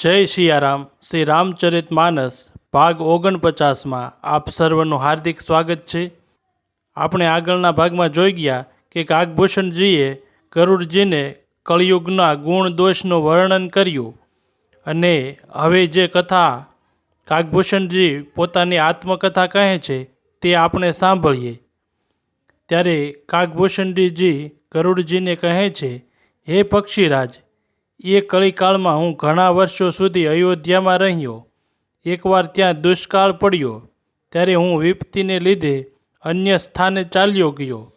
જય સિયારામ શ્રી રામચરિત માનસ, ભાગ ઓગણપચાસમાં આપ સર્વનું હાર્દિક સ્વાગત છે. આપણે આગળના ભાગમાં જોઈ ગયા કે કાગભૂષણજીએ ગરુડજીને કળિયુગના ગુણ દોષનું વર્ણન કર્યું અને હવે જે કથા કાગભૂષણજી પોતાની આત્મકથા કહે છે તે આપણે સાંભળીએ. ત્યારે કાગભૂષણજીજી ગરુડજીને કહે છે, હે પક્ષીરાજ એ કળીકાળમાં હું ઘણા વર્ષો સુધી અયોધ્યામાં રહ્યો. એકવાર ત્યાં દુષ્કાળ પડ્યો. ત્યારે હું વિપત્તિને લીધે અન્ય સ્થાને ચાલ્યો ગયો.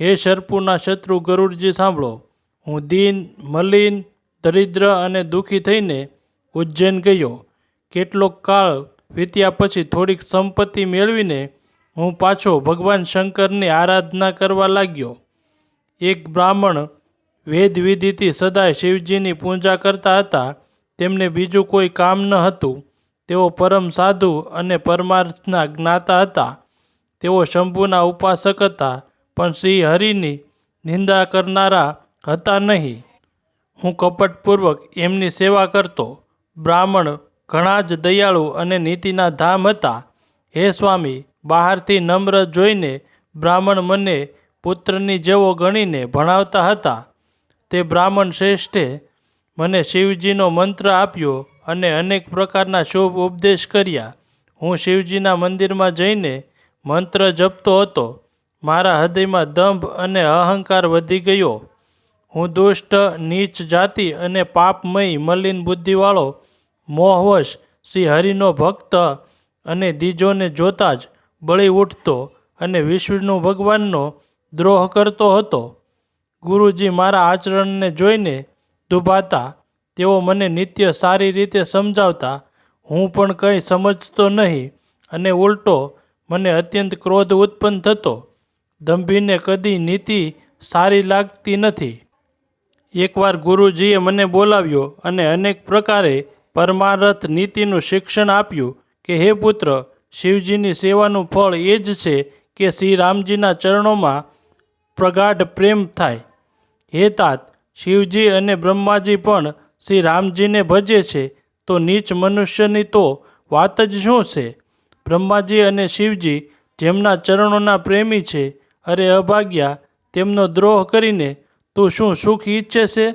હે શરપુના શત્રુ ગરુડજી, સાંભળો. હું દીન, મલિન, દરિદ્ર અને દુઃખી થઈને ઉજ્જૈન ગયો. કેટલોક કાળ વીત્યા પછી થોડીક સંપત્તિ મેળવીને હું પાછો ભગવાન શંકરની આરાધના કરવા લાગ્યો. એક બ્રાહ્મણ વેદ વિધિથી સદાય શિવજીની પૂજા કરતા હતા. તેમને બીજું કોઈ કામ ન હતું. તેઓ પરમ સાધુ અને પરમાર્થના જ્ઞાતા હતા. તેઓ શંભુના ઉપાસક હતા, પણ શ્રી હરિની નિંદા કરનારા હતા નહીં. હું કપટપૂર્વક એમની સેવા કરતો. બ્રાહ્મણ ઘણા જ દયાળુ અને નીતિના ધામ હતા. હે સ્વામી, બહારથી નમ્ર જોઈને બ્રાહ્મણ મને પુત્રની જેવો ગણીને ભણાવતા હતા. તે બ્રાહ્મણ શ્રેષ્ઠે. મને શિવજીનો મંત્ર આપ્યો અને અનેક પ્રકારના શુભ ઉપદેશ કર્યા. હું શિવજીના મંદિરમાં જઈને મંત્ર જપતો હતો. મારા હૃદયમાં દંભ અને અહંકાર વધી ગયો. હું દુષ્ટ, નીચ જાતિ અને પાપમય, મલિન બુદ્ધિવાળો, મોહવશ શ્રી હરિનો ભક્ત અને દીજોને જોતા જ બળી ઉઠતો અને વિષ્ણુ ભગવાનનો દ્રોહ કરતો હતો. ગુરુજી મારા આચરણને જોઈને દુભાતા. તેઓ મને નિત્ય સારી રીતે સમજાવતા. હું પણ કંઈ સમજતો નહીં અને ઉલટો મને અત્યંત ક્રોધ ઉત્પન્ન થતો. દંભીને કદી નીતિ સારી લાગતી નથી. એકવાર ગુરુજીએ મને બોલાવ્યો અને અનેક પ્રકારે પરમારથ નીતિનું શિક્ષણ આપ્યું કે, હે પુત્ર, શિવજીની સેવાનું ફળ એ જ છે કે શ્રી રામજીના ચરણોમાં પ્રગાઢ પ્રેમ થાય. હે તાત, શિવજી અને બ્રહ્માજી પણ શ્રી રામજીને ભજે છે, તો નીચ મનુષ્યની તો વાત જ શું છે? બ્રહ્માજી અને શિવજી જેમના ચરણોના પ્રેમી છે, અરે અભાગ્યા, તેમનો દ્રોહ કરીને તું શું સુખ ઈચ્છે છે?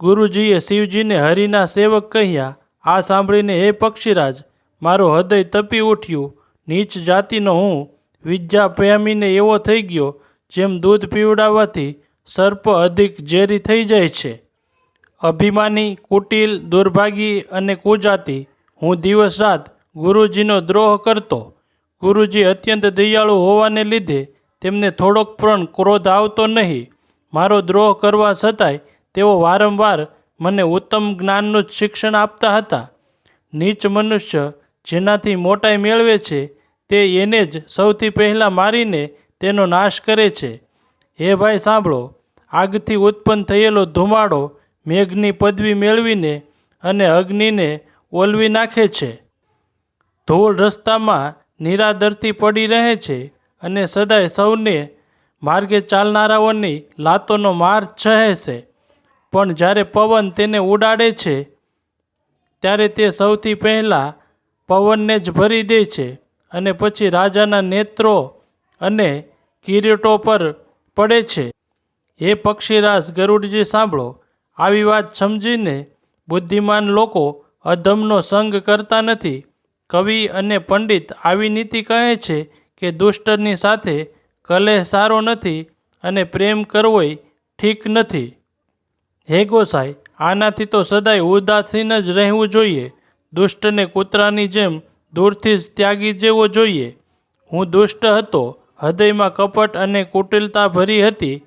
ગુરુજીએ શિવજીને હરિના સેવક કહ્યા, આ સાંભળીને હે પક્ષીરાજ, મારું હૃદય તપી ઉઠ્યું, નીચ જાતિનો હું વિદ્યા પ્રેમીને એવો થઈ ગયો, જેમ દૂધ પીવડાવવાથી સર્પ અધિક ઝેરી થઈ જાય છે. અભિમાની, કુટિલ, દુર્ભાગી અને કુજાતી, હું દિવસ રાત ગુરુજીનો દ્રોહ કરતો. ગુરુજી અત્યંત દયાળુ હોવાને લીધે તેમને થોડોક પણ ક્રોધ આવતો નહીં. મારો દ્રોહ કરવા છતાંય તેઓ વારંવાર મને ઉત્તમ જ્ઞાનનું જ શિક્ષણ આપતા હતા. નીચ મનુષ્ય જેનાથી મોટાઈ મેળવે છે, તે એને જ સૌથી પહેલાં મારીને તેનો નાશ કરે છે. હે ભાઈ, સાંભળો. આગથી ઉત્પન્ન થયેલો ધુમાડો મેઘની પદવી મેળવીને અને અગ્નિને ઓલવી નાખે છે. ધૂળ રસ્તામાં નિરાદરથી પડી રહે છે અને સદાય સૌને માર્ગે ચાલનારાઓની લાતોનો માર છહે છે. પણ જ્યારે પવન તેને ઉડાડે છે, ત્યારે તે સૌથી પહેલાં પવનને જ ભરી દે છે અને પછી રાજાના નેત્રો અને કિરીટો પર પડે છે. હે પક્ષીરાજ ગરુડજી સાંભળો. આવી વાત સમજીને બુદ્ધિમાન લોકો અધમનો સંગ કરતા નથી. કવિ અને પંડિત આવી નીતિ કહે છે કે દુષ્ટની સાથે કલેહ સારો નથી અને પ્રેમ કરવોય ઠીક નથી. હે ગોસાઈ, આનાથી તો સદાય ઉદાસીન જ રહેવું જોઈએ. દુષ્ટને કૂતરાની જેમ દૂરથી જ ત્યાગી જેવો જોઈએ. હું દુષ્ટ હતો. હૃદયમાં કપટ અને કુટિલતા ભરી હતી.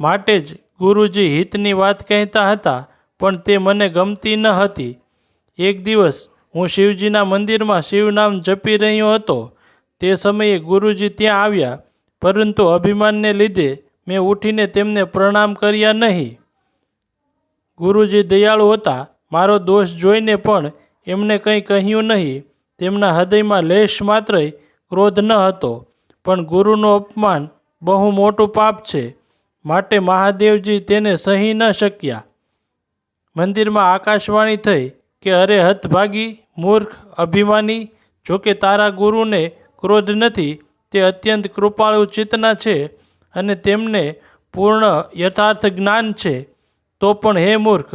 માટે જ ગુરુજી હિતની વાત કહેતા હતા, પણ તે મને ગમતી ન હતી. એક દિવસ હું શિવજીના મંદિરમાં શિવનામ જપી રહ્યો હતો. તે સમયે ગુરુજી ત્યાં આવ્યા, પરંતુ અભિમાનને લીધે મેં ઉઠીને તેમને પ્રણામ કર્યા નહીં. ગુરુજી દયાળુ હતા, મારો દોષ જોઈને પણ એમને કંઈ કહ્યું નહીં. તેમના હૃદયમાં લેશ માત્રય ક્રોધ ન હતો, પણ ગુરુનું અપમાન બહુ મોટું પાપ છે. માટે મહાદેવજી તેને સહી ન શક્યા. મંદિરમાં આકાશવાણી થઈ કે અરે હતભાગી મૂર્ખ, અભિમાની, જોકે તારા ગુરુને ક્રોધ નથી, તે અત્યંત કૃપાળુ ચિત્તના છે અને તેમને પૂર્ણ યથાર્થ જ્ઞાન છે. તો પણ હે મૂર્ખ,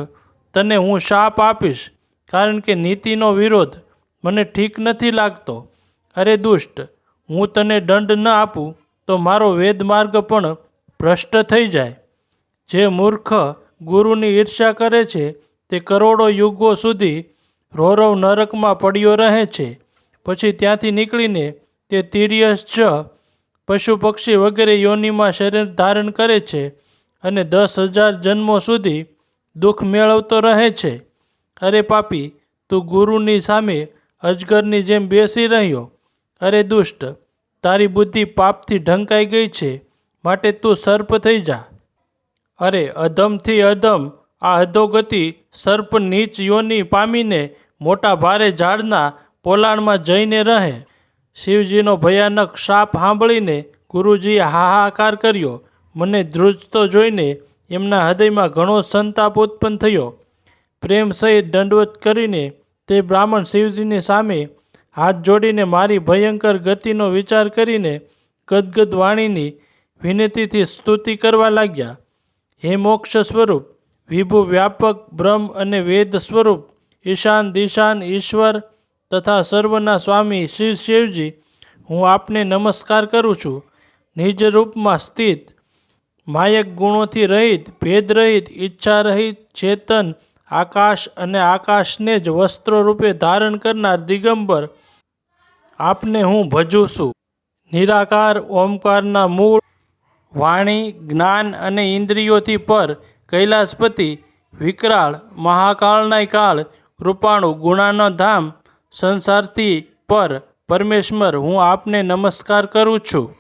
તને હું શાપ આપીશ, કારણ કે નીતિનો વિરોધ મને ઠીક નથી લાગતો. અરે દુષ્ટ, હું તને દંડ ન આપું, તો મારો વેદમાર્ગ પણ ભ્રષ્ટ થઈ જાય. જે મૂર્ખ ગુરુની ઈર્ષ્યા કરે છે, તે કરોડો યુગો સુધી રોરવ નરકમાં પડ્યો રહે છે. પછી ત્યાંથી નીકળીને તે તિર્યસ જ પશુ પક્ષી વગેરે યોનિમાં શરીર ધારણ કરે છે અને દસ હજાર જન્મો સુધી દુઃખ મેળવતો રહે છે. અરે પાપી, તું ગુરુની સામે અજગરની જેમ બેસી રહ્યો. અરે દુષ્ટ, તારી બુદ્ધિ પાપથી ઢંકાઈ ગઈ છે. માટે તું સર્પ થઈ જા. અરે, અધમથી અધમ, આ અધોગતિ સર્પ નીચ યોની પામીને મોટા ભારે ઝાડના પોલાણમાં જઈને રહે. શિવજીનો ભયાનક શાપ સાંભળીને ગુરુજીએ હાહાકાર કર્યો. મને ધ્રુજતો જોઈને એમના હૃદયમાં ઘણો સંતાપ ઉત્પન્ન થયો. પ્રેમ સહિત દંડવત કરીને તે બ્રાહ્મણ શિવજીની સામે હાથ જોડીને મારી ભયંકર ગતિનો વિચાર કરીને ગદગદ વાણીની વિનંતીથી સ્તુતિ કરવા લાગ્યા. હે મોક્ષ સ્વરૂપ, વિભુ વ્યાપક બ્રહ્મ અને વેદ સ્વરૂપ, ઈશાન દિશાન ઈશ્વર તથા સર્વના સ્વામી શ્રી શિવજી, હું આપને નમસ્કાર કરું છું. નિજ રૂપમાં સ્થિત, માયક ગુણોથી રહિત, ભેદ રહિત, ઈચ્છા રહિત, ચેતન, આકાશ અને આકાશને જ વસ્ત્રો રૂપે ધારણ કરનાર દિગંબર, આપને હું ભજું છું. નિરાકાર, ઓમકારના મૂળ વાણી, જ્ઞાન અને ઇન્દ્રિયોથી પર કૈલાસપતિ, વિકરાળ, મહાકાળનાય કાળ કૃપાણુ ગુણાનો ધામ, સંસારથી પર પરમેશ્વર, હું આપને નમસ્કાર કરું છું.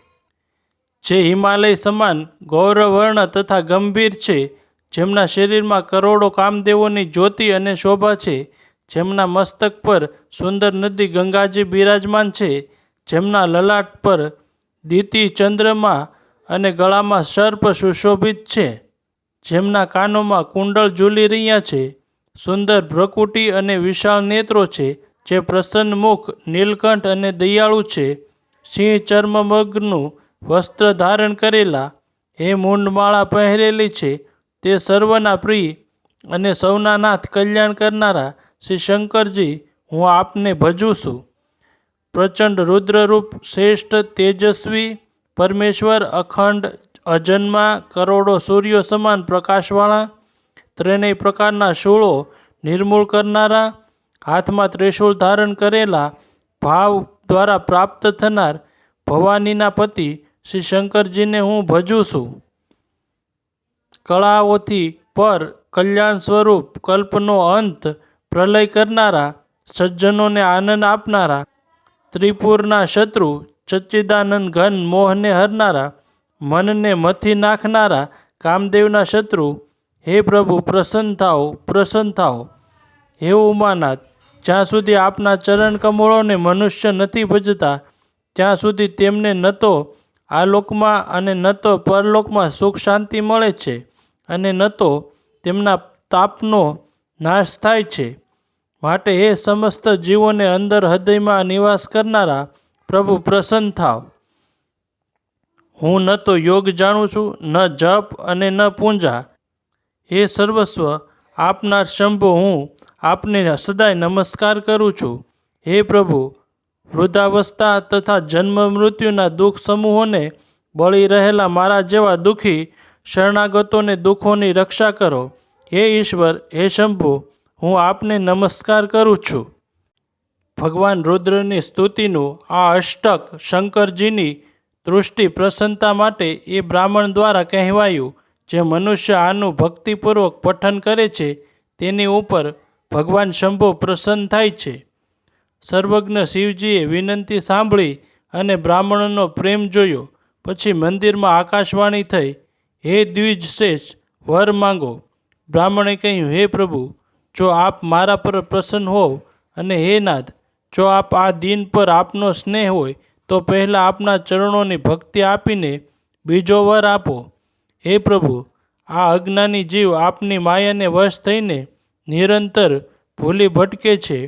જે હિમાલય સમાન ગૌરવર્ણ તથા ગંભીર છે, જેમના શરીરમાં કરોડો કામદેવોની જ્યોતિ અને શોભા છે, જેમના મસ્તક પર સુંદર નદી ગંગાજી બિરાજમાન છે, જેમના લલાટ પર દીતિ ચંદ્રમા અને ગળામાં સર્પ સુશોભિત છે, જેમના કાનોમાં કુંડળ ઝૂલી રહ્યા છે, સુંદર ભ્રકુટી અને વિશાળ નેત્રો છે, જે પ્રસન્ન મુખ, નીલકંઠ અને દયાળુ છે. સિંહ ચર્મમગ્નનું વસ્ત્ર ધારણ કરેલા હે મૂંડમાળા પહેરેલી છે. તે સર્વના પ્રિય અને સૌના નાથ કલ્યાણ કરનારા શ્રી શંકરજી, હું આપને ભજું છું. પ્રચંડ રુદ્રરૂપ શ્રેષ્ઠ તેજસ્વી પરમેશ્વર અખંડ અજન્મા કરોડો સૂર્યો સમાન પ્રકાશવાળા, ત્રણેય પ્રકારના શૂળો નિર્મૂળ કરનારા, હાથમાં ત્રિશૂળ ધારણ કરેલા ભાવ દ્વારા પ્રાપ્ત થનાર ભવાનીના પતિ શ્રી શંકરજીને હું ભજું છું. કળાઓથી પર કલ્યાણ સ્વરૂપ કલ્પનો અંત પ્રલય કરનારા, સજ્જનોને આનંદ આપનારા, ત્રિપુરના શત્રુ સચ્ચિદાનંદ ઘન મોહને હરનારા, મનને મથી નાખનારા કામદેવના શત્રુ. હે પ્રભુ, પ્રસન્ન થાઓ પ્રસન્ન થાઓ. હે ઉમાનાથ, જ્યાં સુધી આપના ચરણ કમળોને મનુષ્ય નથી ભજતા, ત્યાં સુધી તેમને ન તો આ લોકમાં અને ન તો પરલોકમાં સુખ શાંતિ મળે છે અને ન તો તેમના તાપનો નાશ થાય છે. માટે એ સમસ્ત જીવોને અંદર હૃદયમાં નિવાસ કરનારા પ્રભુ પ્રસન્ન થાવ. હું ન તો યોગ જાણું છું, ન જપ અને ન પૂંજા. હે સર્વસ્વ, આપનાર શંભુ, હું આપને સદાય નમસ્કાર કરું છું. હે પ્રભુ, વૃદ્ધાવસ્થા તથા જન્મ મૃત્યુના દુઃખ સમૂહોને બળી રહેલા મારા જેવા દુઃખી શરણાગતોને દુઃખોની રક્ષા કરો. હે ઈશ્વર, હે શંભુ, હું આપને નમસ્કાર કરું છું. ભગવાન રુદ્રની સ્તુતિનું આ અષ્ટક શંકરજીની દૃષ્ટિ પ્રસન્નતા માટે એ બ્રાહ્મણ દ્વારા કહેવાયું, જે મનુષ્ય આનું ભક્તિપૂર્વક પઠન કરે છે, તેની ઉપર ભગવાન શંભુ પ્રસન્ન થાય છે. સર્વજ્ઞ શિવજીએ વિનંતી સાંભળી અને બ્રાહ્મણનો પ્રેમ જોયો. પછી મંદિરમાં આકાશવાણી થઈ, હે દ્વિજ શેષ વર માંગો. બ્રાહ્મણે કહ્યું, હે પ્રભુ, જો આપ મારા પર પ્રસન્ન હોવ અને હે નાથ જો આપ આ દિન પર આપનો સ્નેહ હોય, તો પહેલાં આપના ચરણોની ભક્તિ આપીને બીજો વર આપો. હે પ્રભુ, આ અજ્ઞાની જીવ આપની માયાને વશ થઈને નિરંતર ભૂલી ભટકે છે.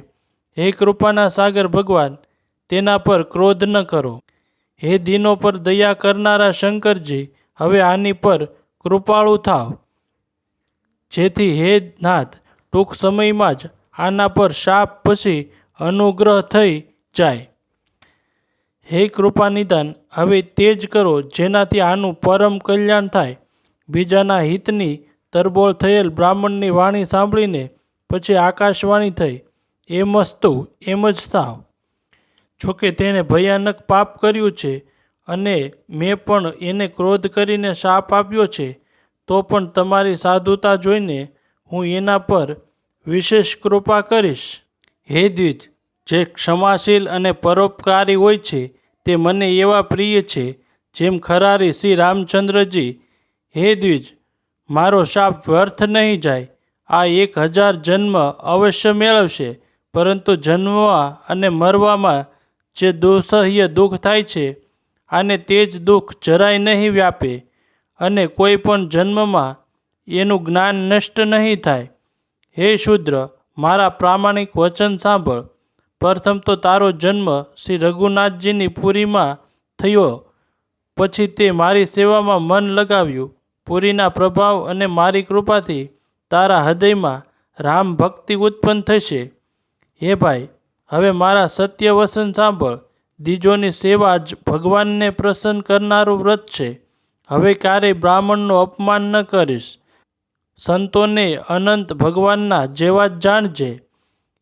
હે કૃપાના સાગર ભગવાન, તેના પર ક્રોધ ન કરો. હે દિનો પર દયા કરનારા શંકરજી, હવે આની પર કૃપાળુ થાવ. જેથી હે નાથ, ટૂંક સમયમાં જ આના પર શાપ પછી અનુગ્રહ થઈ જાય. હે કૃપાનિદાન હવે તે જ કરો જેનાથી આનું પરમ કલ્યાણ થાય. બીજાના હિતની તરબોળ થયેલ બ્રાહ્મણની વાણી સાંભળીને પછી આકાશવાણી થઈ. એમ વસ્તુ એમ જ થાવ. જોકે તેણે ભયાનક પાપ કર્યું છે અને મેં પણ એને ક્રોધ કરીને શાપ આપ્યો છે, તો પણ તમારી સાધુતા જોઈને હું એના પર વિશેષ કૃપા કરીશ. હે દ્વિજ, જે ક્ષમાશીલ અને પરોપકારી હોય છે, તે મને એવા પ્રિય છે, જેમ ખરારી શ્રી રામચંદ્રજી. હે દ્વિજ, મારો શાપ વ્યર્થ નહીં જાય, આ એક હજાર જન્મ અવશ્ય મેળવશે, પરંતુ જન્મવા અને મરવામાં જે દુઃસહ્ય દુઃખ થાય છે, આને તે જ દુઃખ જરાય નહીં વ્યાપે, અને કોઈ પણ જન્મમાં એનું જ્ઞાન નષ્ટ નહીં થાય. હે શુદ્ર મારા પ્રામાણિક વચન સાંભળ. પ્રથમ તો તારો જન્મ શ્રી રઘુનાથજીની પુરીમાં થયો. પછી તે મારી સેવામાં મન લગાવ્યું. પુરીના પ્રભાવ અને મારી કૃપાથી તારા હૃદયમાં રામ ભક્તિ ઉત્પન્ન થશે. હે ભાઈ, હવે મારા સત્ય વસન સાંભળ. દીજોની સેવા જ ભગવાનને પ્રસન્ન કરનારું વ્રત છે. હવે ક્યારેય બ્રાહ્મણનું અપમાન ન કરીશ. સંતોને અનંત ભગવાનના જેવા જ જાણજે.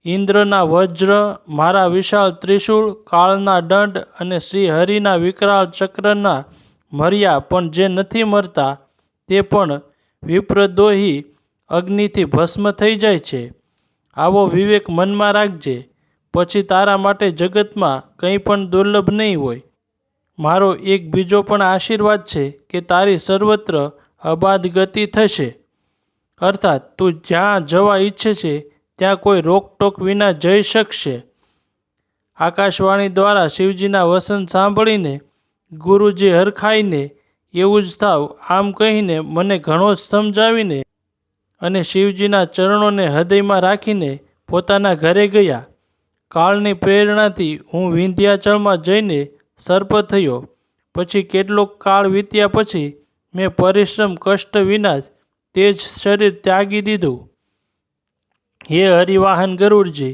ઇન્દ્રના વજ્ર, મારા વિશાળ ત્રિશૂળ, કાળના દંડ અને શ્રી હરિના વિકરાળ ચક્રના મર્યા પણ જે નથી મરતા, તે પણ વિપ્રદોહી અગ્નિથી ભસ્મ થઈ જાય છે. આવો વિવેક મનમાં રાખજે, પછી તારા માટે જગતમાં કંઈ પણ દુર્લભ નહીં હોય. મારો એક બીજો પણ આશીર્વાદ છે કે તારી સર્વત્ર અબાધ ગતિ થશે. અર્થાત તું જ્યાં જવા ઈચ્છે છે, ત્યાં કોઈ રોકટોક વિના જઈ શકશે. આકાશવાણી દ્વારા શિવજીના વસન સાંભળીને ગુરુજી હરખાઈને એવું જ થાવ, આમ કહીને મને ઘણો જ સમજાવીને અને શિવજીના ચરણોને હૃદયમાં રાખીને પોતાના ઘરે ગયા. કાળની પ્રેરણાથી હું વિંધ્યાચળમાં જઈને સર્પ થયો. પછી કેટલોક કાળ વીત્યા પછી મેં પરિશ્રમ, કષ્ટ વિના જ તે જ શરીર ત્યાગી દીધું. હે હરિવાહન ગરુડજી,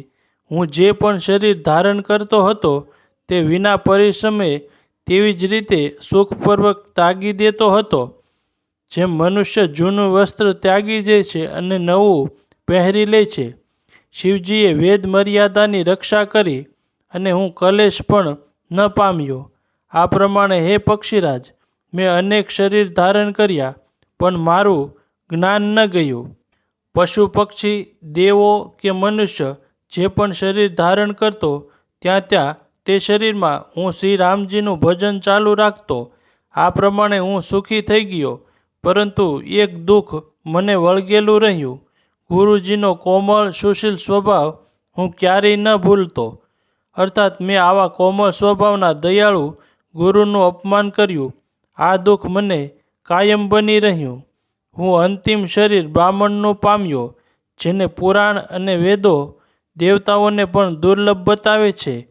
હું જે પણ શરીર ધારણ કરતો હતો તે વિના પરિશ્રમે તેવી જ રીતે સુખપૂર્વક ત્યાગી દેતો હતો. જેમ મનુષ્ય જૂનું વસ્ત્ર ત્યાગી જાય છે અને નવું પહેરી લે છે. શિવજીએ વેદ મર્યાદાની રક્ષા કરી અને હું કલેશ પણ ન પામ્યો. આ પ્રમાણે હે પક્ષીરાજ, મેં અનેક શરીર ધારણ કર્યા, પણ મારું જ્ઞાન ન ગયું. પશુ પક્ષી, દેવો કે મનુષ્ય જે પણ શરીર ધારણ કરતો, ત્યાં ત્યાં તે શરીરમાં હું શ્રી રામજીનું ભજન ચાલુ રાખતો. આ પ્રમાણે હું સુખી થઈ ગયો, પરંતુ એક દુઃખ મને વળગેલું રહ્યું. ગુરુજીનો કોમળ, સુશીલ સ્વભાવ હું ક્યારેય ન ભૂલતો. અર્થાત મેં આવા કોમળ સ્વભાવના દયાળુ ગુરુનું અપમાન કર્યું. આ દુઃખ મને કાયમ બની રહ્યું. હું અંતિમ શરીર બ્રાહ્મણનું પામ્યો, જેને પુરાણ અને વેદો દેવતાઓને પણ દુર્લભ બતાવે છે.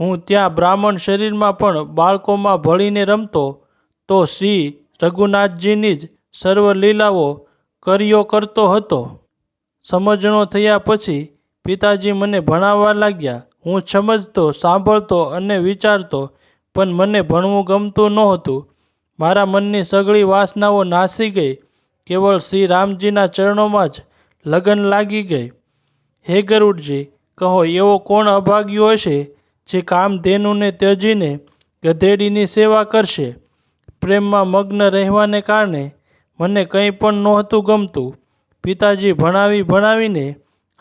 હું ત્યાં બ્રાહ્મણ શરીરમાં પણ બાળકોમાં ભળીને રમતો, તો શ્રી રઘુનાથજીની જ સર્વ લીલાઓ કર્યો કરતો હતો. સમજણો થયા પછી પિતાજી મને ભણાવવા લાગ્યા. હું સમજતો, સાંભળતો અને વિચારતો, પણ મને ભણવું ગમતું નહોતું. મારા મનની સગળી વાસનાઓ નાસી ગઈ. કેવળ શ્રી રામજીના ચરણોમાં જ લગન લાગી ગઈ. હે ગરુડજી, કહો, એવો કોણ અભાગ્યો હશે જે કામધેનુને ત્યજીને ગધેડીની સેવા કરશે? પ્રેમમાં મગ્ન રહેવાને કારણે મને કંઈ પણ નહોતું ગમતું. પિતાજી ભણાવી ભણાવીને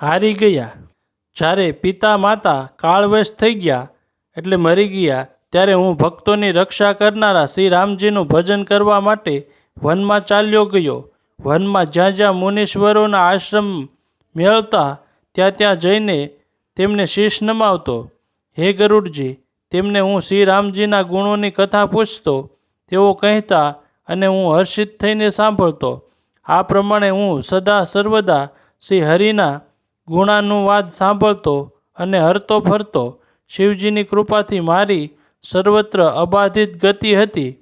હારી ગયા. જ્યારે પિતા માતા કાળવેશ થઈ ગયા, એટલે મરી ગયા, ત્યારે હું ભક્તોની રક્ષા કરનારા શ્રી રામજીનું ભજન કરવા માટે વનમાં ચાલ્યો ગયો. વનમાં જ્યાં જ્યાં મુનીશ્વરોના આશ્રમ મેળતા ત્યાં ત્યાં જઈને તેમને શીશ નમાવતો. હે ગરુડજી, તેમને હું શ્રી રામજીના ગુણોની કથા પૂછતો. તેઓ કહેતા અને હું હર્ષિત થઈને સાંભળતો. આ પ્રમાણે હું સદા સર્વદા શ્રી હરિના ગુણાનુવાદ સાંભળતો અને હરતો ફરતો. શિવજીની કૃપાથી મારી સર્વત્ર અબાધિત ગતિ હતી.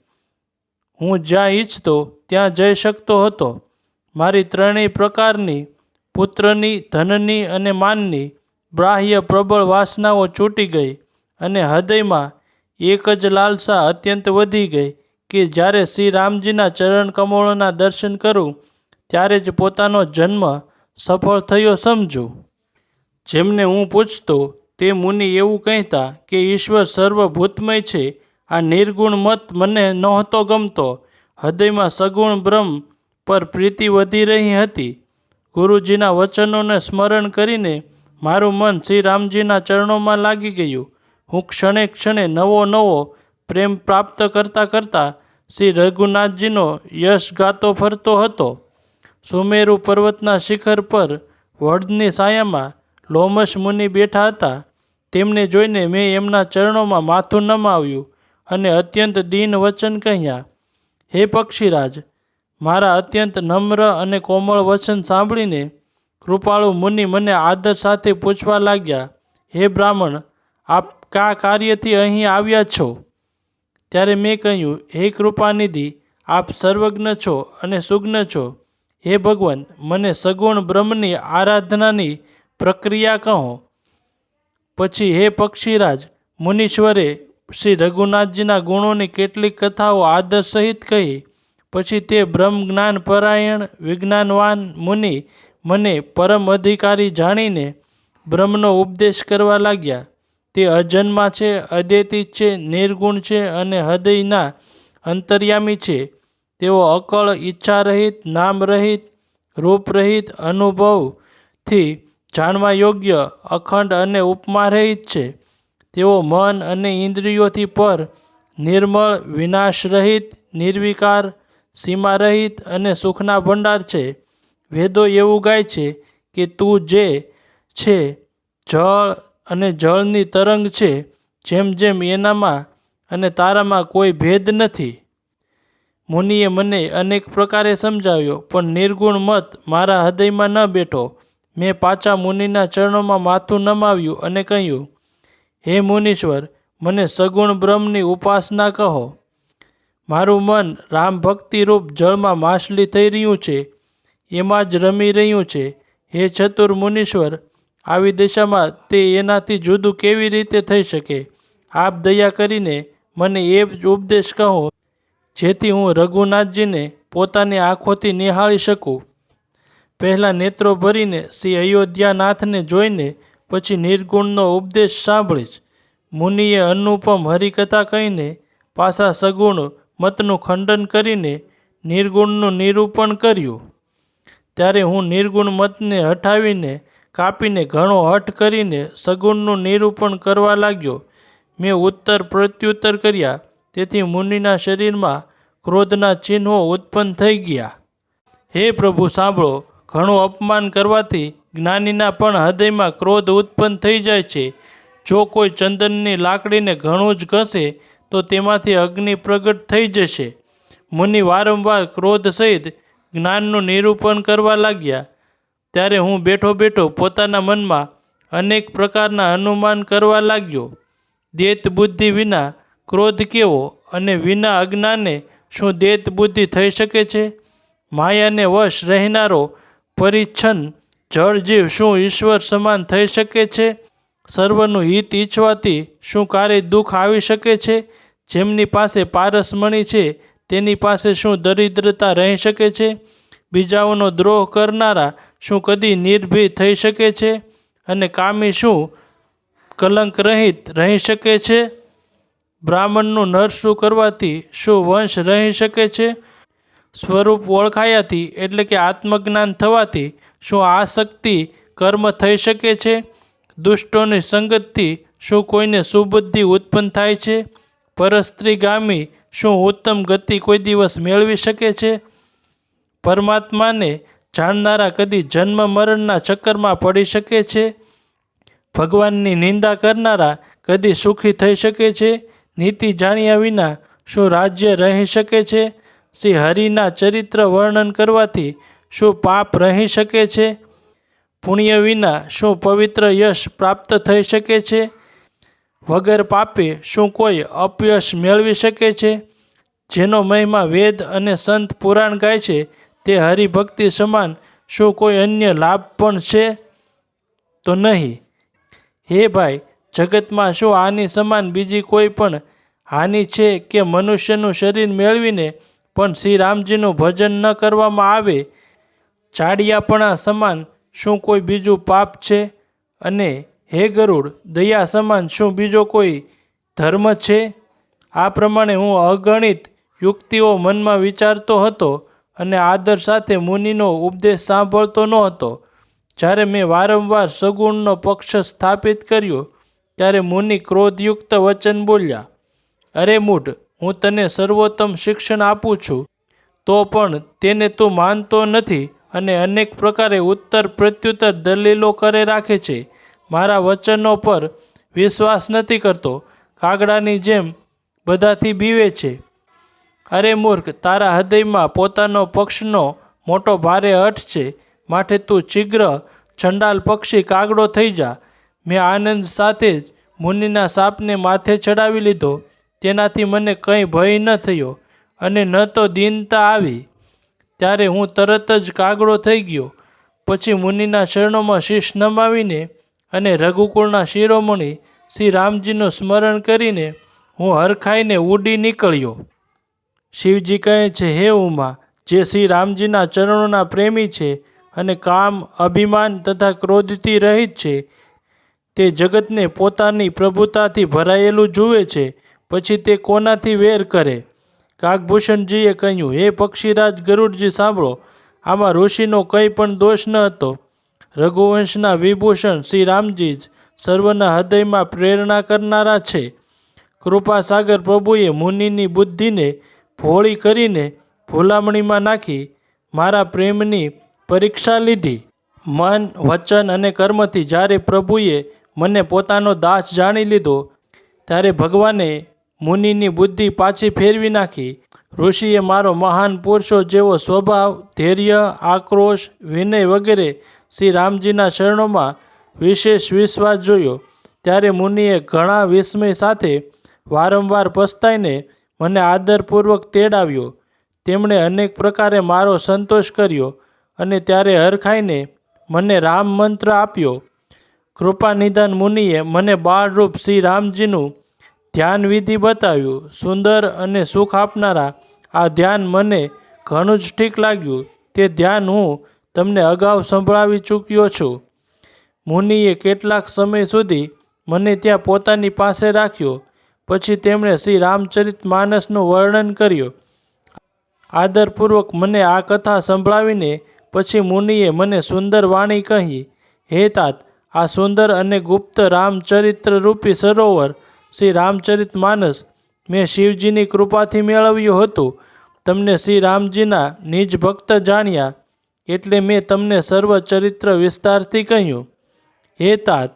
હું જ્યાં ઈચ્છતો ત્યાં જઈ શકતો હતો. મારી ત્રણેય પ્રકારની, પુત્રની, ધનની અને માનની, બાહ્ય પ્રબળ વાસનાઓ છૂટી ગઈ અને હૃદયમાં એક જ લાલસા અત્યંત વધી ગઈ કે જ્યારે શ્રી રામજીના ચરણ કમળોના દર્શન કરું, ત્યારે જ પોતાનો જન્મ સફળ થયો સમજું. જેમને હું પૂછતો, તે મુનિ એવું કહેતા કે ઈશ્વર સર્વભૂતમય છે, આ નિર્ગુણ મત મને નહોતો ગમતો. હૃદયમાં સગુણ બ્રહ્મ પર પ્રીતિ વધી રહી હતી. ગુરુજીના વચનોને સ્મરણ કરીને મારું મન શ્રી રામજીના ચરણોમાં લાગી ગયું. હું ક્ષણે ક્ષણે નવો નવો પ્રેમ પ્રાપ્ત કરતાં કરતાં શ્રી રઘુનાથજીનો યશ ગાતો ફરતો હતો. સુમેરુ પર્વતના શિખર પર વડની સાયામાં લોમશ મુનિ બેઠા હતા. તેમને જોઈને મેં એમના ચરણોમાં માથું નમાવ્યું અને અત્યંત દીન વચન કહ્યા હે પક્ષીરાજ, મારા અત્યંત નમ્ર અને કોમળ વચન સાંભળીને કૃપાળુ મુનિ મને આદર સાથે પૂછવા લાગ્યા, હે બ્રાહ્મણ, આપ કયા કાર્યથી અહીં આવ્યા છો? ત્યારે મેં કહ્યું, હે કૃપાનિધિ, આપ સર્વજ્ઞ છો અને સુજ્ઞ છો. હે ભગવાન, મને સગુણ બ્રહ્મની આરાધનાની પ્રક્રિયા કહો. પછી, હે પક્ષીરાજ, મુનીશ્વરે શ્રી રઘુનાથજીના ગુણોની કેટલીક કથાઓ આદર સહિત કહી, પછી તે બ્રહ્મ જ્ઞાન પરાયણ, વિજ્ઞાનવાન મુનિ મને પરમ અધિકારી જાણીને બ્રહ્મનો ઉપદેશ કરવા લાગ્યા. તે અજન્મા છે, અદેતી છે, નિર્ગુણ છે અને હૃદયના અંતર્યામી છે. તેઓ અકળ ઈચ્છા રહિત રૂપરહિત રહિત અનુભવથી જાણવા યોગ્ય, અખંડ અને ઉપમારહિત છે. તેઓ મન અને ઇન્દ્રિયોથી પર નિર્મળ વિનાશ રહિત નિર્વિકાર સીમા રહિત અને સુખના ભંડાર છે. વેદો એવું ગાય છે કે તું જે છે, જળ અને જળની તરંગ છે, જેમ જેમ એનામાં અને તારામાં કોઈ ભેદ નથી. મુનિએ મને અનેક પ્રકારે સમજાવ્યો, પણ નિર્ગુણ મત મારા હૃદયમાં ન બેઠો. મેં પાછા મુનિના ચરણોમાં માથું નમાવ્યું અને કહ્યું હે મુનીશ્વર, મને સગુણ બ્રહ્મની ઉપાસના કહો. મારું મન રામ ભક્તિરૂપ જળમાં માછલી થઈ રહ્યું છે, એમાં જ રમી રહ્યું છે. હે ચતુર મુનીશ્વર, આવી દિશામાં તે એનાથી જુદું કેવી રીતે થઈ શકે? આપ દયા કરીને મને એ જ ઉપદેશ કહો, જેથી હું રઘુનાથજીને પોતાની આંખોથી નિહાળી શકું. પહેલાં નેત્રો ભરીને શ્રી અયોધ્યાનાથને જોઈને પછી નિર્ગુણનો ઉપદેશ સાંભળીશ. મુનિએ અનુપમ હરિકથા કહીને પાછા સગુણ મતનું ખંડન કરીને નિર્ગુણનું નિરૂપણ કર્યું. ત્યારે હું નિર્ગુણ મતને હટાવીને કાપીને ઘણો હઠ કરીને સગુણનું નિરૂપણ કરવા લાગ્યો. મેં ઉત્તર પ્રત્યુત્તર કર્યા. તેથી મુનિના શરીરમાં ક્રોધના ચિહ્નો ઉત્પન્ન થઈ ગયા. હે પ્રભુ, સાંભળો. ઘણું અપમાન કરવાથી જ્ઞાનીના પણ હૃદયમાં ક્રોધ ઉત્પન્ન થઈ જાય છે. જો કોઈ ચંદનની લાકડીને ઘણું જ ઘસે, તો તેમાંથી અગ્નિ પ્રગટ થઈ જશે. મુનિ વારંવાર ક્રોધ સહિત જ્ઞાનનું નિરૂપણ કરવા લાગ્યા. ત્યારે હું બેઠો બેઠો પોતાના મનમાં અનેક પ્રકારના અનુમાન કરવા લાગ્યો. દેત બુદ્ધિ વિના ક્રોધ કેવો અને વિના અજ્ઞાને શું દેત બુદ્ધિ થઈ શકે છે? માયાને વશ રહેનારો પરિચ્છન જળજીવ શું ઈશ્વર સમાન થઈ શકે છે? સર્વનું હિત ઈચ્છવાથી શું કારે દુઃખ આવી શકે છે? જેમની પાસે પારસમણી છે, તેની પાસે શું દરિદ્રતા રહી શકે છે? બીજાઓનો દ્રોહ કરનારા શું કદી નિર્ભય થઈ શકે છે? અને કામી શું કલંક રહિત રહી શકે છે? બ્રાહ્મણનું નરસું કરવાથી શું વંશ રહી શકે છે? સ્વરૂપ ઓળખાયાથી એટલે કે આત્મજ્ઞાન થવાથી શું આ શક્તિ કર્મ થઈ શકે છે? દુષ્ટોની સંગતથી શું કોઈને સુબુદ્ધિ ઉત્પન્ન થાય છે? પરસ્ત્રીગામી શું ઉત્તમ ગતિ કોઈ દિવસ મેળવી શકે છે? પરમાત્માને જાણનારા કદી જન્મ મરણના ચક્કરમાં પડી શકે છે? ભગવાનની નિંદા કરનારા કદી સુખી થઈ શકે છે? નીતિ જાણ્યા વિના શું રાજ્ય રહી શકે છે? શ્રી હરિના ચરિત્ર વર્ણન કરવાથી શું પાપ રહી શકે છે? પુણ્ય વિના શું પવિત્ર યશ પ્રાપ્ત થઈ શકે છે? વગર પાપે શું કોઈ અપયશ મેળવી શકે છે? જેનો મહિમા વેદ અને સંત પુરાણ ગાય છે, તે હરિભક્તિ સમાન શું કોઈ અન્ય લાભ પણ છે? તો નહીં. હે ભાઈ, જગતમાં શું આની સમાન બીજી કોઈ પણ હાનિ છે કે મનુષ્યનું શરીર મેળવીને પણ શ્રી રામજીનું ભજન ન કરવામાં આવે? ચાડિયાપણા સમાન શું કોઈ બીજું પાપ છે? અને હે ગરુડ, દયા સમાન શું બીજો કોઈ ધર્મ છે? આ પ્રમાણે હું અગણિત યુક્તિઓ મનમાં વિચારતો હતો અને આદર સાથે મુનિનો ઉપદેશ સાંભળતો ન હતો. જ્યારે મેં વારંવાર સગુણનો પક્ષ સ્થાપિત કર્યો, ત્યારે મુનિ ક્રોધયુક્ત વચન બોલ્યા, અરે મૂઢ, હું તને સર્વોત્તમ શિક્ષણ આપું છું, તો પણ તેને તું માનતો નથી અને અનેક પ્રકારે ઉત્તર પ્રત્યુત્તર દલીલો કરે રાખે છે. મારા વચનો પર વિશ્વાસ નથી કરતો. કાગડાની જેમ બધાથી બીવે છે. અરે મૂર્ખ, તારા હૃદયમાં પોતાનો પક્ષનો મોટો ભારે હઠ છે. માટે તું શીઘ્ર ચંડાલ પક્ષી કાગડો થઈ જા. મેં આનંદ સાથે જ મુનિના સાપને માથે ચડાવી લીધો. તેનાથી મને કંઈ ભય ન થયો. અને ન તો દીનતા આવી. ત્યારે હું તરત જ કાગડો થઈ ગયો. પછી મુનિના ચરણોમાં શીશ નમાવીને અને રઘુકુળના શિરોમણી શ્રી રામજીનું સ્મરણ કરીને હું હરખાઈને ઉડી નીકળ્યો. શિવજી કહે છે, હે ઉમા, જે શ્રી રામજીના ચરણોના પ્રેમી છે અને કામ, અભિમાન તથા ક્રોધથી રહિત છે, તે જગતને પોતાની પ્રભુતાથી ભરાયેલું જુએ છે, પછી તે કોનાથી વેર કરે? કાગભૂષણજીએ કહ્યું, હે પક્ષીરાજ ગરુડજી, સાંભળો, આમાં ઋષિનો કંઈ પણ દોષ ન હતો. રઘુવંશના વિભૂષણ શ્રી રામજી જ સર્વના હૃદયમાં પ્રેરણા કરનારા છે. કૃપાસાગર પ્રભુએ મુનિની બુદ્ધિને ભોળી કરીને ભૂલામણીમાં નાખી, મારા પ્રેમની પરીક્ષા લીધી. મન, વચન અને કર્મથી જ્યારે પ્રભુએ મને પોતાનો દાસ જાણી લીધો, ત્યારે ભગવાને મુનિની બુદ્ધિ પાછી ફેરવી નાખી. ઋષિએ મારો મહાન પુરુષો જેવો સ્વભાવ, ધૈર્ય, આક્રોશ, વિનય વગેરે શ્રી રામજીના શરણોમાં વિશેષ વિશ્વાસ જોયો. ત્યારે મુનિએ ઘણા વિસ્મય સાથે વારંવાર પસ્તાઈને મને આદરપૂર્વક તેડાવ્યો. તેમણે અનેક પ્રકારે મારો સંતોષ કર્યો અને ત્યારે હરખાઈને મને રામ મંત્ર આપ્યો. કૃપા નિદાન મુનિએ મને બાળરૂપ શ્રી રામજીનું ધ્યાન વિધિ બતાવ્યું. સુંદર અને સુખ આપનારા આ ધ્યાન મને ઘણું જ ઠીક લાગ્યું. તે ધ્યાન હું તમને અગાઉ સંભળાવી ચૂક્યો છું. મુનિએ કેટલાક સમય સુધી મને ત્યાં પોતાની પાસે રાખ્યો. પછી તેમણે શ્રી રામચરિત માનસનું વર્ણન કર્યું. આદરપૂર્વક મને આ કથા સંભળાવીને પછી મુનિએ મને સુંદર વાણી કહી, હે તાત, આ સુંદર અને ગુપ્ત રામચરિત્ર રૂપી સરોવર શ્રી રામચરિત માનસ મેં શિવજીની કૃપાથી મેળવ્યું હતું. તમને શ્રી રામજીના નિજ ભક્ત જાણ્યા એટલે મેં તમને સર્વ ચરિત્ર વિસ્તારથી કહ્યું. હે તાત,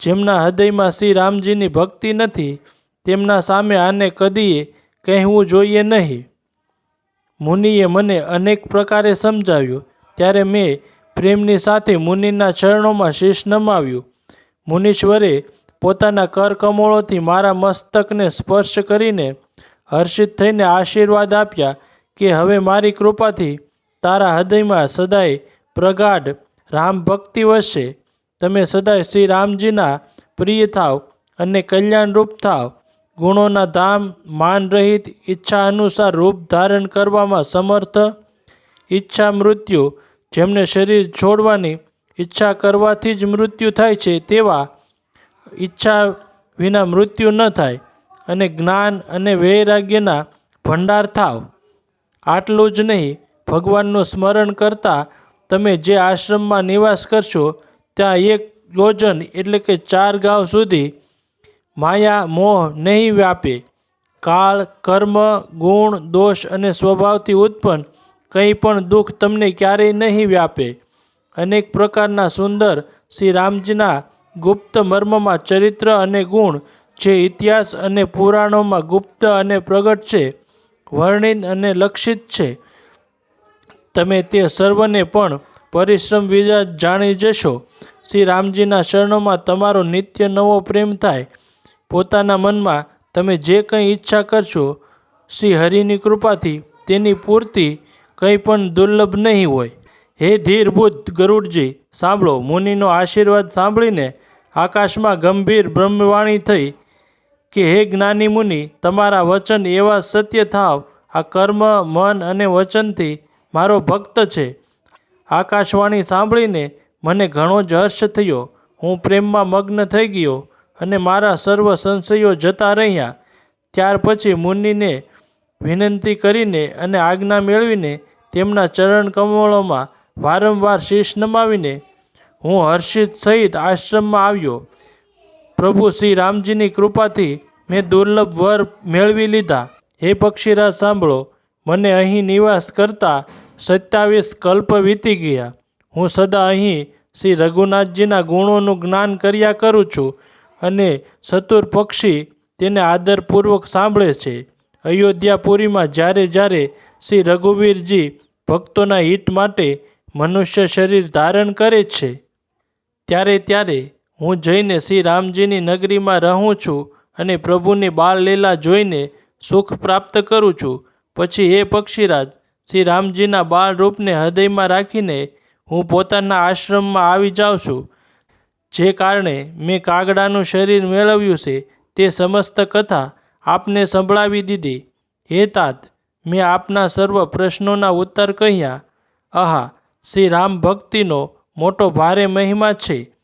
જેમના હૃદયમાં શ્રી રામજીની ભક્તિ નથી, તેમના સામે આને કદીએ કહેવું જોઈએ નહીં. મુનિએ મને અનેક પ્રકારે સમજાવ્યું, ત્યારે મેં પ્રેમની સાથે મુનિના ચરણોમાં શીશ નમાવ્યું. મુનીશ્વરે પોતાના કરકમળોથી મારા મસ્તકને સ્પર્શ કરીને હર્ષિત થઈને આશીર્વાદ આપ્યા કે હવે મારી કૃપાથી તારા હૃદયમાં સદાય પ્રગાઢ રામ ભક્તિ વસશે તમે સદાય શ્રી રામજીના પ્રિય થાવ અને કલ્યાણરૂપ થાવ. ગુણોના ધામ માન રહિત ઈચ્છા અનુસાર રૂપ ધારણ કરવામાં સમર્થ. ઈચ્છા મૃત્યુ જેમને શરીર છોડવાની ઈચ્છા કરવાથી જ મૃત્યુ થાય છે તેવા ઈચ્છા વિના મૃત્યુ ન થાય અને જ્ઞાન અને વૈરાગ્યના ભંડાર થાવ. આટલું જ નહીં, ભગવાનનું સ્મરણ કરતાં તમે જે આશ્રમમાં નિવાસ કરશો, ત્યાં એક યોજન એટલે કે ચાર ગાંવ સુધી માયા, મોહ નહીં વ્યાપે. કાળ, કર્મ, ગુણ, દોષ અને સ્વભાવથી ઉત્પન્ન કંઈ પણ દુઃખ તમને ક્યારેય નહીં વ્યાપે. અનેક પ્રકારના સુંદર શ્રી રામજીના ગુપ્ત મર્મમાં ચરિત્ર અને ગુણ જે ઇતિહાસ અને પુરાણોમાં ગુપ્ત અને પ્રગટ છે, વર્ણિત અને લક્ષિત છે. તમે તે સર્વને પણ પરિશ્રમ વિના જાણી જશો. શ્રી રામજીના શરણોમાં તમારો નિત્ય નવો પ્રેમ થાય. પોતાના મનમાં તમે જે કંઈ ઈચ્છા કરશો, શ્રી હરિની કૃપાથી તેની પૂર્તિ કંઈ પણ દુર્લભ નહીં હોય. હે ધીર બુદ્ધ ગરુડજી, સાંભળો, મુનિનો આશીર્વાદ સાંભળીને આકાશમાં ગંભીર બ્રહ્મવાણી થઈ કે, હે જ્ઞાની મુનિ, તમારા વચન એવા સત્ય થાવ. આ કર્મ, મન અને વચનથી મારો ભક્ત છે. આકાશવાણી સાંભળીને મને ઘણો જ હર્ષ થયો. હું પ્રેમમાં મગ્ન થઈ ગયો અને મારા સર્વ સંશયો જતા રહ્યા. ત્યાર પછી મુનિને વિનંતી કરીને અને આજ્ઞા મેળવીને તેમના ચરણ કમળોમાં વારંવાર શીશ નમાવીને હું હર્ષિત સહિત આશ્રમમાં આવ્યો. પ્રભુ શ્રી રામજીની કૃપાથી મેં દુર્લભ વર મેળવી લીધા. હે પક્ષીરાજ, સાંભળો. મને અહીં નિવાસ કરતા સત્યાવીસ કલ્પ વીતી ગયા. હું સદા અહીં શ્રી રઘુનાથજીના ગુણોનું જ્ઞાન કર્યા કરું છું અને ચતુર પક્ષી તેને આદરપૂર્વક સાંભળે છે. અયોધ્યાપુરીમાં જ્યારે જ્યારે શ્રી રઘુવીરજી ભક્તોના હિત માટે મનુષ્ય શરીર ધારણ કરે છે. ત્યારે ત્યારે હું જઈને શ્રી રામજીની નગરીમાં રહું છું અને પ્રભુની બાળલીલા જોઈને સુખ પ્રાપ્ત કરું છું. પછી એ પક્ષીરાજ શ્રી રામજીના બાળ રૂપને હૃદયમાં રાખીને હું પોતાના આશ્રમમાં આવી જાઉં છું. જે કારણે મેં કાગડાનું શરીર મેળવ્યું છે તે સમસ્ત કથા આપને સંભળાવી દીધી. હે તાત, મેં આપના સર્વ પ્રશ્નોના ઉત્તર કહ્યા. આહા શ્રી રામ ભક્તિનો મોટો ભારે મહિમા છે.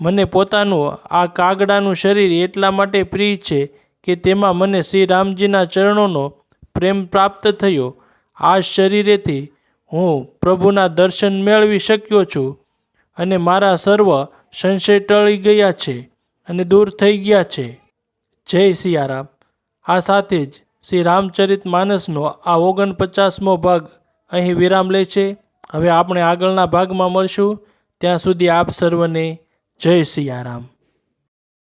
મને પોતાનું આ કાગડાનું શરીર એટલા માટે પ્રિય છે કે તેમાં મને શ્રી રામજીના ચરણોનો પ્રેમ પ્રાપ્ત થયો. આ શરીરેથી હું પ્રભુના દર્શન મેળવી શક્યો છું અને મારા સર્વ સંશય ટળી ગયા છે અને દૂર થઈ ગયા છે. જય સિયારામ. આ સાથે જ શ્રી રામચરિત માનસનો આ ઓગણપચાસમો ભાગ અહીં વિરામ લે છે. હવે આપણે આગળના ભાગમાં મળશું. ત્યાં સુધી આપ સર્વને જય સિયારામ.